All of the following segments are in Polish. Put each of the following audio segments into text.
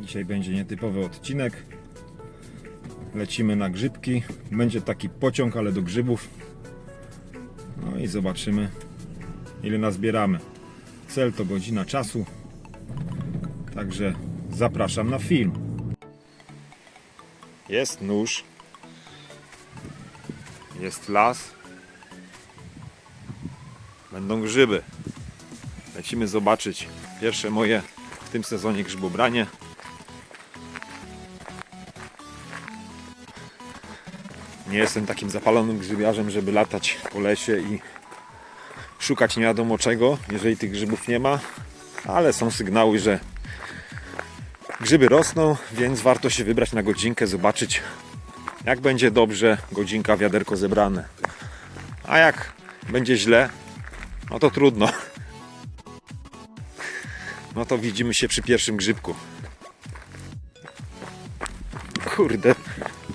Dzisiaj będzie nietypowy odcinek. Lecimy na grzybki. Będzie taki pociąg, ale do grzybów. No i zobaczymy, ile nazbieramy. Cel to godzina czasu. Także zapraszam na film. Jest nóż. Jest las. Będą grzyby. Lecimy zobaczyć pierwsze moje w tym sezonie grzybobranie. Nie jestem takim zapalonym grzybiarzem, żeby latać po lesie i szukać nie wiadomo czego, jeżeli tych grzybów nie ma, ale są sygnały, że grzyby rosną, więc warto się wybrać na godzinkę, zobaczyć jak będzie dobrze, godzinka, wiaderko zebrane. A jak będzie źle, no to trudno. No to widzimy się przy pierwszym grzybku. Kurde,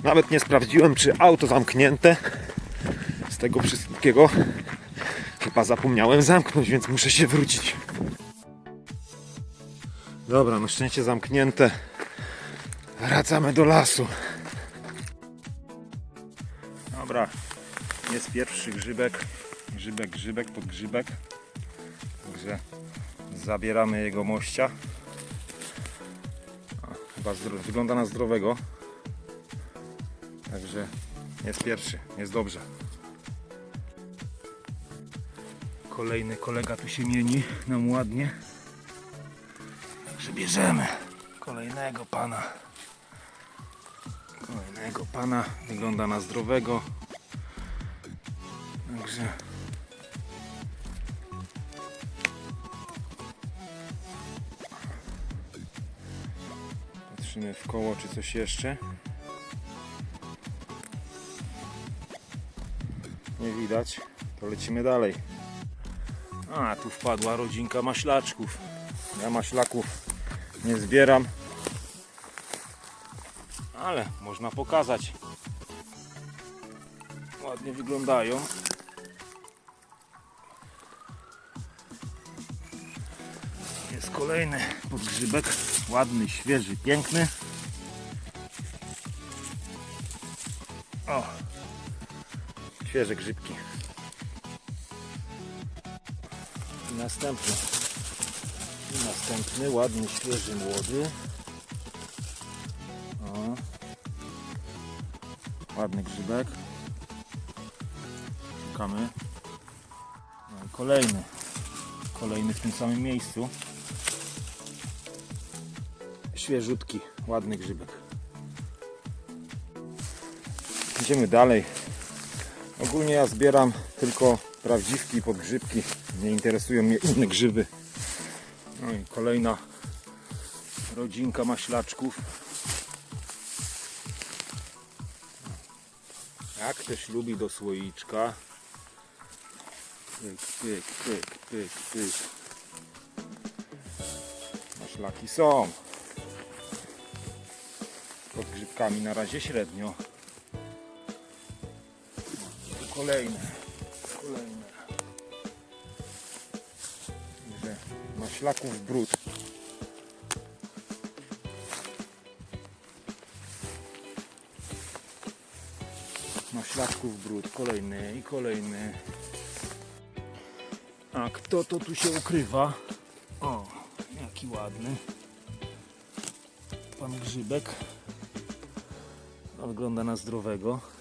nawet nie sprawdziłem, czy auto zamknięte. Z tego wszystkiego chyba zapomniałem zamknąć, więc muszę się wrócić. Dobra, na szczęście zamknięte. Wracamy do lasu. Dobra, jest pierwszy grzybek. Grzybek, grzybek, podgrzybek. Także zabieramy jego mościa. Chyba wygląda na zdrowego. Także jest pierwszy, jest dobrze. Kolejny kolega tu się mieni nam ładnie. Także bierzemy kolejnego pana. Kolejnego pana. Wygląda na zdrowego. Także patrzymy w koło, czy coś jeszcze. Nie widać, to lecimy dalej. A, tu wpadła rodzinka maślaczków. Ja maślaków nie zbieram, ale można pokazać. Ładnie wyglądają. Jest kolejny podgrzybek. Ładny, świeży, piękny. O! Świeże grzybki. I następny. I następny, ładny, świeży, młody. O. Ładny grzybek. Szukamy. No i kolejny. Kolejny w tym samym miejscu. Świeżutki, ładny grzybek. Idziemy dalej. Ogólnie ja zbieram tylko prawdziwki podgrzybki. Nie interesują mnie inne grzyby. No i kolejna rodzinka maślaczków. Jak ktoś lubi do słoiczka. Pyk, pyk, pyk, pyk, pyk. Maślaki są. Pod grzybkami na razie średnio. Kolejne. Kolejne. Także Maślaków brud. Maślaków brud. Kolejny i kolejny. A kto to tu się ukrywa? O, jaki ładny. Pan Grzybek. Wygląda na zdrowego.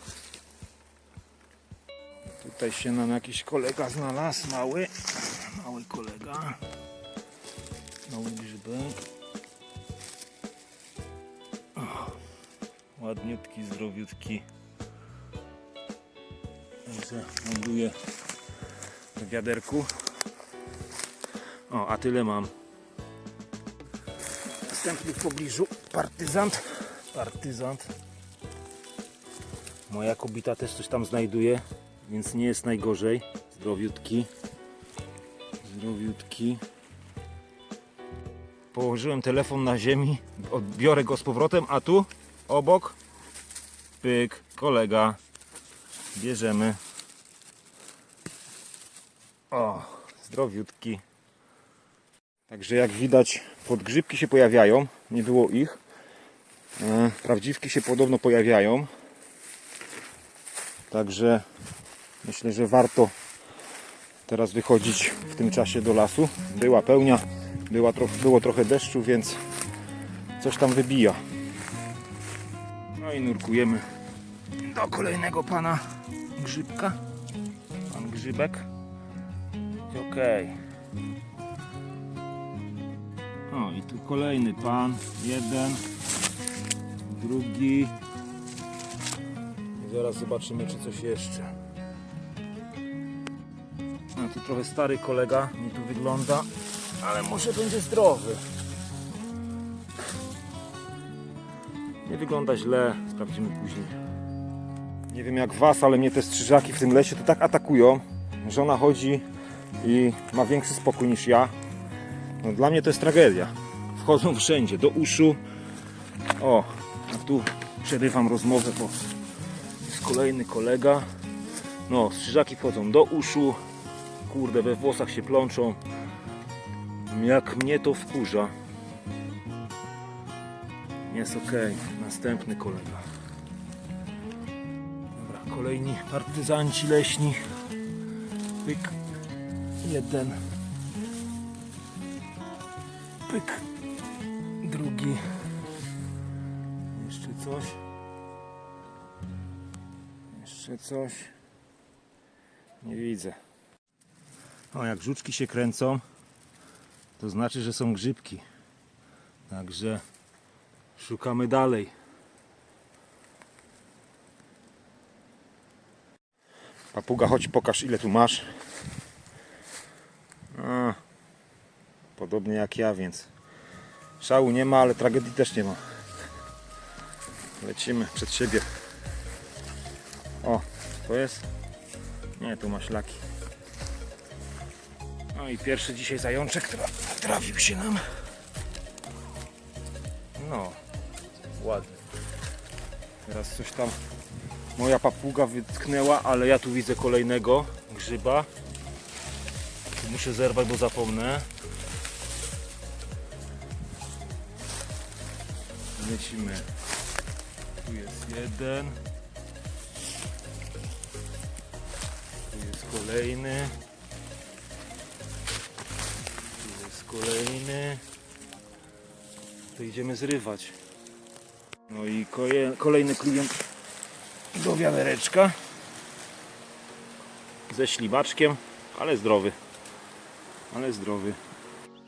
Tutaj się nam jakiś kolega znalazł, mały. Mały kolega. Mały grzybek. Ładniutki, zdrowiutki. Także ląduje w wiaderku. O, a tyle mam. Następny w pobliżu partyzant. Partyzant. Moja kobita też coś tam znajduje, więc nie jest najgorzej. Zdrowiutki. Zdrowiutki. Położyłem telefon na ziemi, odbiorę go z powrotem, a tu obok pyk, kolega. Bierzemy. O, zdrowiutki. Także jak widać podgrzybki się pojawiają, nie było ich. E, Prawdziwki się podobno pojawiają. Także myślę, że warto teraz wychodzić w tym czasie do lasu. Była pełnia, była było trochę deszczu, więc coś tam wybija. No i nurkujemy do kolejnego pana grzybka. Pan grzybek. Okej. O i tu kolejny pan. Jeden. Drugi. I zaraz zobaczymy czy coś jeszcze. No tu trochę stary kolega mi tu wygląda, ale może będzie zdrowy. Nie wygląda źle, sprawdzimy później. Nie wiem jak was, ale mnie te strzyżaki w tym lesie to tak atakują, że ona chodzi i ma większy spokój niż ja. No, dla mnie to jest tragedia. Wchodzą wszędzie, do uszu. O, a tu przerywam rozmowę, bo jest kolejny kolega. No, strzyżaki wchodzą do uszu. Kurde, we włosach się plączą. Jak mnie to wkurza. Jest ok. Następny kolega. Dobra, kolejni partyzanci leśni. Pyk. Jeden. Pyk. Drugi. Jeszcze coś. Jeszcze coś. Nie widzę. O, jak żuczki się kręcą, to znaczy, że są grzybki. Także szukamy dalej. Papuga, chodź pokaż ile tu masz. A, podobnie jak ja, więc szału nie ma, ale tragedii też nie ma. Lecimy przed siebie. O, to jest? Nie, tu masz laki. No i pierwszy dzisiaj zajączek tra trafił się nam. No, ładnie. Teraz coś tam moja papuga wytknęła, ale ja tu widzę kolejnego grzyba. Muszę zerwać, bo zapomnę. Lecimy. Tu jest jeden. Tu jest kolejny. Kolejny. To idziemy zrywać. No i kolejny klient do wiadereczka. Ze ślimaczkiem, ale zdrowy. Ale zdrowy.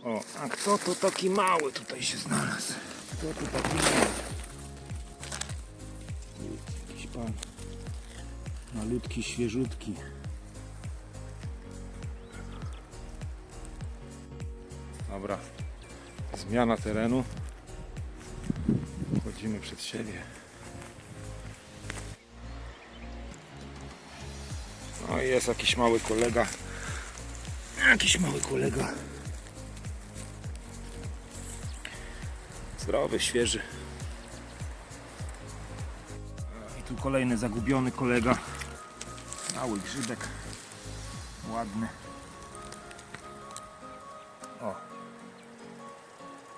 O, a kto to taki mały tutaj się znalazł? Kto to taki mały? Jakiś pan malutki, świeżutki. Dobra, zmiana terenu. Chodzimy przed siebie. No i jest jakiś mały kolega. Jakiś mały kolega. Zdrowy, świeży. I tu kolejny zagubiony kolega. Mały grzybek. Ładny.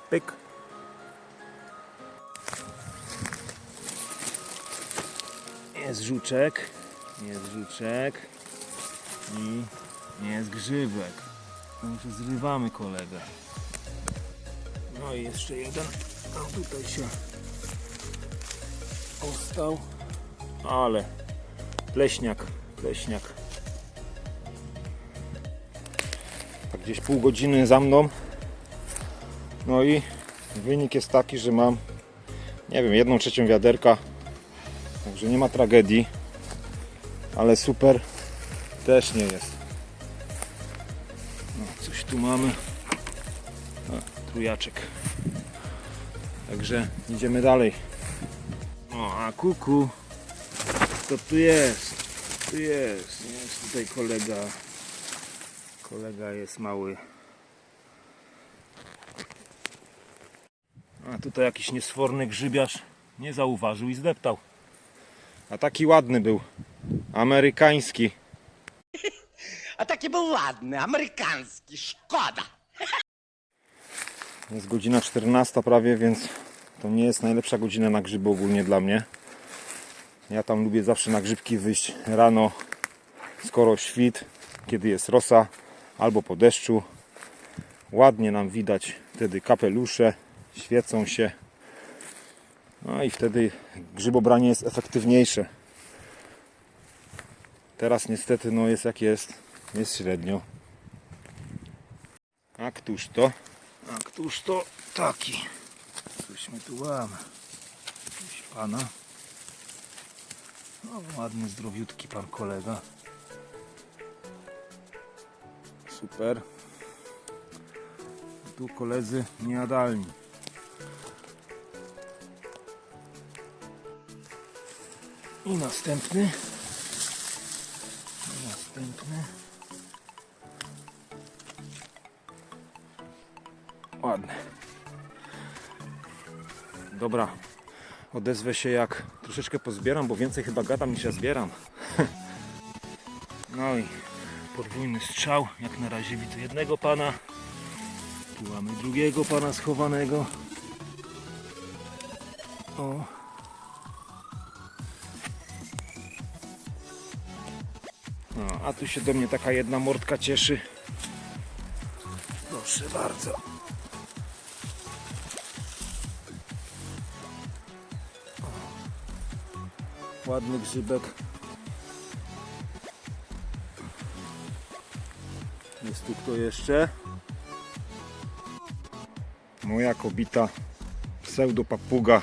Pyk. Jest żuczek. Jest żuczek. I jest grzybek. Także zrywamy kolegę. No i jeszcze jeden. A tutaj się ostał. Ale pleśniak, pleśniak. Tak gdzieś pół godziny za mną. No i wynik jest taki, że mam nie wiem, jedną trzecią wiaderka. Także nie ma tragedii. Ale super też nie jest. No, coś tu mamy. O, trójaczek. Także idziemy dalej. O, a kuku. To tu jest. Tu jest. Jest tutaj kolega. Kolega jest mały. Tutaj jakiś niesforny grzybiarz nie zauważył i zdeptał. A taki ładny był. Amerykański. A taki był ładny, amerykański, szkoda. Jest godzina 14 prawie, więc to nie jest najlepsza godzina na grzyby ogólnie dla mnie. Ja tam lubię zawsze na grzybki wyjść rano, skoro świt, kiedy jest rosa, albo po deszczu. Ładnie nam widać wtedy kapelusze, świecą się. No i wtedy grzybobranie jest efektywniejsze. Teraz niestety no jest jak jest, jest średnio. A któż to? A któż to taki? Coś my tu mamy. Jakiś pana. No, ładny, zdrowiutki pan kolega. Super. Tu koledzy niejadalni. I następny. I następny. Ładny. Dobra. Odezwę się jak troszeczkę pozbieram, bo więcej chyba gadam niż ja zbieram. No i podwójny strzał. Jak na razie widzę jednego pana. Tu mamy drugiego pana schowanego. O. No, a tu się do mnie taka jedna mordka cieszy. Proszę bardzo. Ładny grzybek. Jest tu kto jeszcze? Moja kobita pseudopapuga.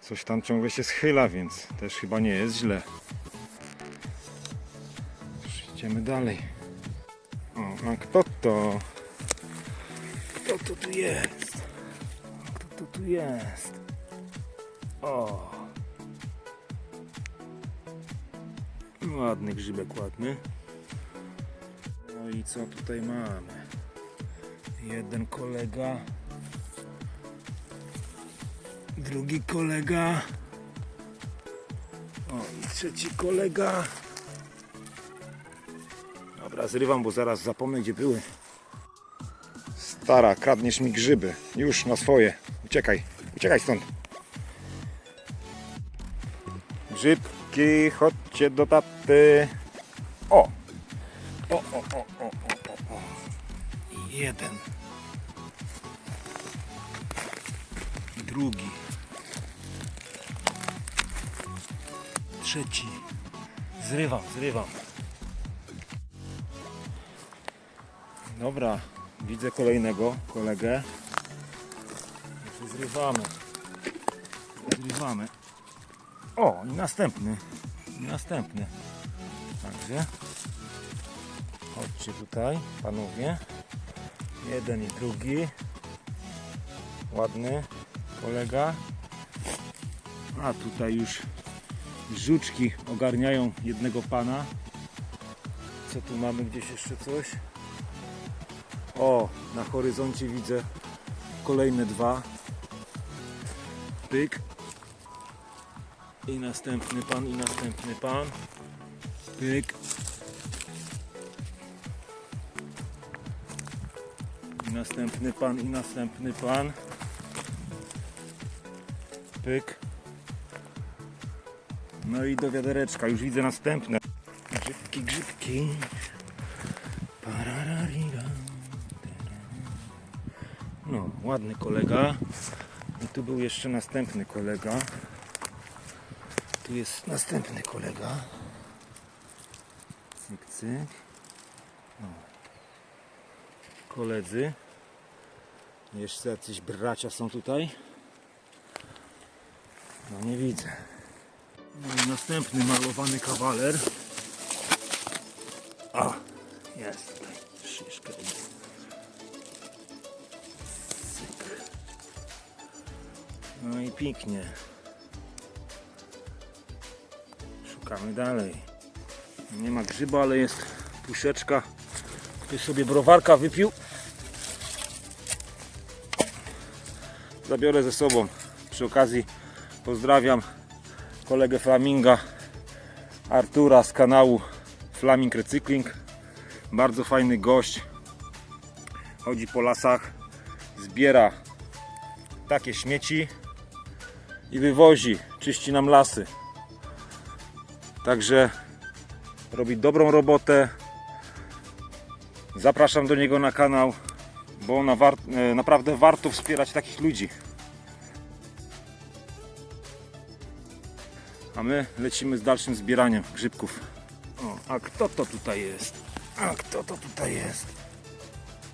Coś tam ciągle się schyla, więc też chyba nie jest źle. Idziemy dalej. O, a kto to? Kto to tu jest? Kto to tu jest? O! Ładny grzybek, ładny. No i co tutaj mamy? Jeden kolega. Drugi kolega. O, i trzeci kolega. Dobra, zrywam, bo zaraz zapomnę, gdzie były. Stara, kradniesz mi grzyby. Już na swoje. Uciekaj, uciekaj stąd. Grzybki, chodźcie do taty. O! O, o, o, o, o, o, o. Jeden. Drugi. Trzeci. Zrywam, zrywam. Dobra, widzę kolejnego kolegę. Zrywamy. Zrywamy. O, i następny. I następny. Także. Chodźcie tutaj, panowie. Jeden i drugi. Ładny kolega. A tutaj już żuczki ogarniają jednego pana. Co tu mamy? Gdzieś jeszcze coś? O, na horyzoncie widzę kolejne dwa. Pyk. I następny pan, i następny pan. Pyk. I następny pan, i następny pan. Pyk. No i do wiadereczka, już widzę następne. Grzybki, grzybki. Parararira. Ładny kolega. I tu był jeszcze następny kolega. Tu jest następny kolega. Cyk, cyk. O. Koledzy. Jeszcze jacyś bracia są tutaj. No nie widzę. No i następny malowany kawaler. A, jest tutaj. No i pięknie. Szukamy dalej. Nie ma grzyba, ale jest puszeczka. Ktoś sobie browarka wypił. Zabiorę ze sobą. Przy okazji pozdrawiam kolegę Flaminga Artura z kanału Flaming Recykling. Bardzo fajny gość. Chodzi po lasach, zbiera takie śmieci i wywozi, czyści nam lasy. Także robi dobrą robotę. Zapraszam do niego na kanał, bo na war- e, naprawdę warto wspierać takich ludzi. A my lecimy z dalszym zbieraniem grzybków. O, a kto to tutaj jest? A kto to tutaj jest?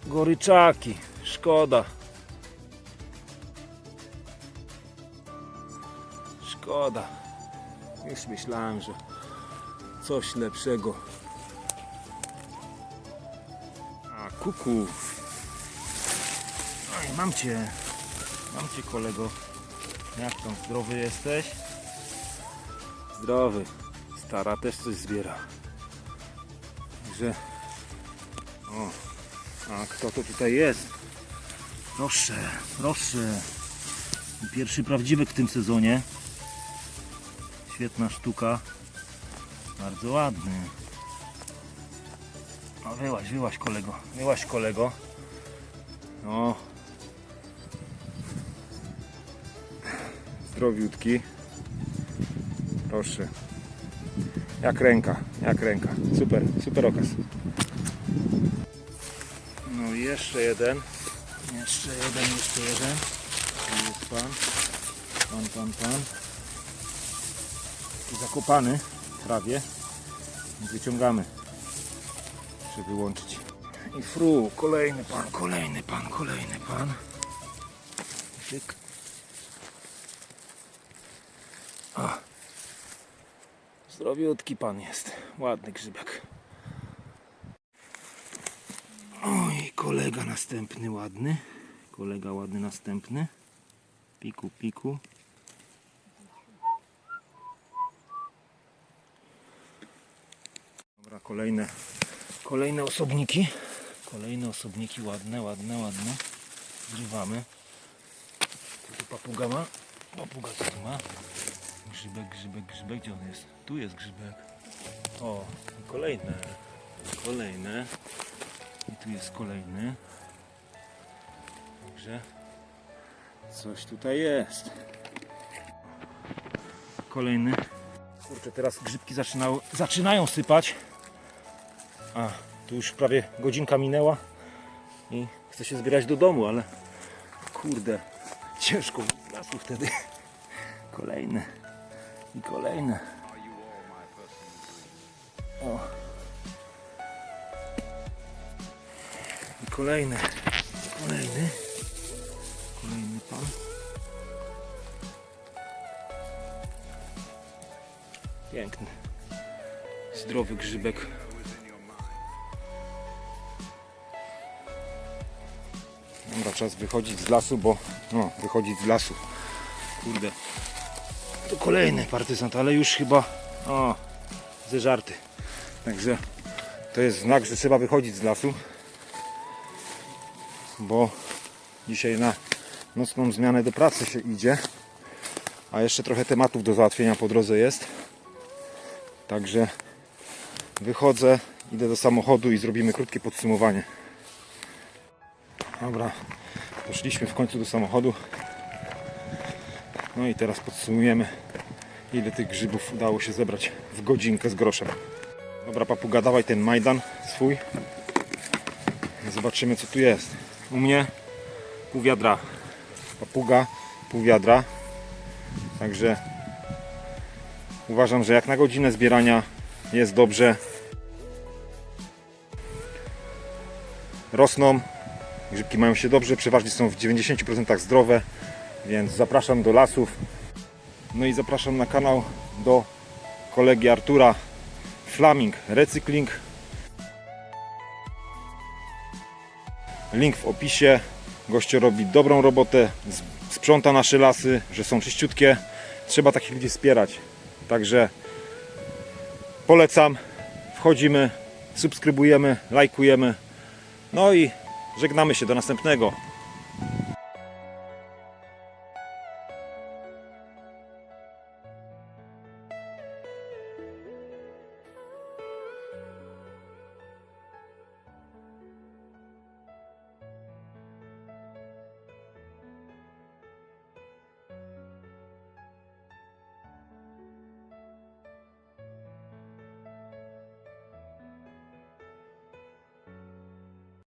Goryczaki, szkoda. Szkoda. Już myślałem, że coś lepszego. A kuku. Oj, mam cię. Mam cię kolego. Jak tam zdrowy jesteś? Zdrowy. Stara też coś zbiera. Także. O. A kto to tutaj jest? Proszę, proszę. Pierwszy prawdziwy w tym sezonie. Świetna sztuka. Bardzo ładny. No wyłaź, wyłaź kolego. Wyłaź kolego. No. Zdrowiutki. Proszę. Jak ręka, jak ręka. Super, super okaz. No i jeszcze jeden. Jeszcze jeden, jeszcze jeden. Tu jest pan. Pan, pan, pan. Zakopany prawie. Wyciągamy. Żeby wyłączyć. I fru, kolejny pan, kolejny pan, kolejny pan. Tyk. O. Zdrowiutki pan jest. Ładny grzybek. Oj, kolega następny ładny. Kolega ładny następny. Piku, piku. Kolejne, kolejne osobniki. Kolejne osobniki ładne, ładne, ładne. Zrywamy. Tu papuga ma? Papuga co tu ma? Grzybek, grzybek, grzybek. Gdzie on jest? Tu jest grzybek. O, kolejne. Kolejne. I tu jest kolejny. Także coś tutaj jest. Kolejny. Kurczę, teraz grzybki zaczynają sypać. A, tu już prawie godzinka minęła i chcę się zbierać do domu, ale kurde, ciężko lasu wtedy. Kolejne i kolejne. O. I kolejny, kolejny, kolejny pan. Piękny, zdrowy grzybek. Dobra, czas wychodzić z lasu, bo no, wychodzić z lasu. Kurde. To kolejny partyzant, ale już chyba o, zeżarty. Także to jest znak, że trzeba wychodzić z lasu bo dzisiaj na nocną zmianę do pracy się idzie, a jeszcze trochę tematów do załatwienia po drodze jest. Także wychodzę, idę do samochodu i zrobimy krótkie podsumowanie. Dobra, poszliśmy w końcu do samochodu. No i teraz podsumujemy, ile tych grzybów udało się zebrać w godzinkę z groszem. Dobra, papuga, dawaj ten Majdan swój. Zobaczymy, co tu jest. U mnie pół wiadra papuga, pół wiadra. Także uważam, że jak na godzinę zbierania jest dobrze. Rosną, grzybki mają się dobrze, przeważnie są w 90% zdrowe, więc zapraszam do lasów. No i zapraszam na kanał do kolegi Artura Flaming Recykling. Link w opisie. Goście robi dobrą robotę, sprząta nasze lasy, że są czyściutkie. Trzeba takich ludzi wspierać. Także polecam. Wchodzimy, subskrybujemy, lajkujemy. No i żegnamy się do następnego.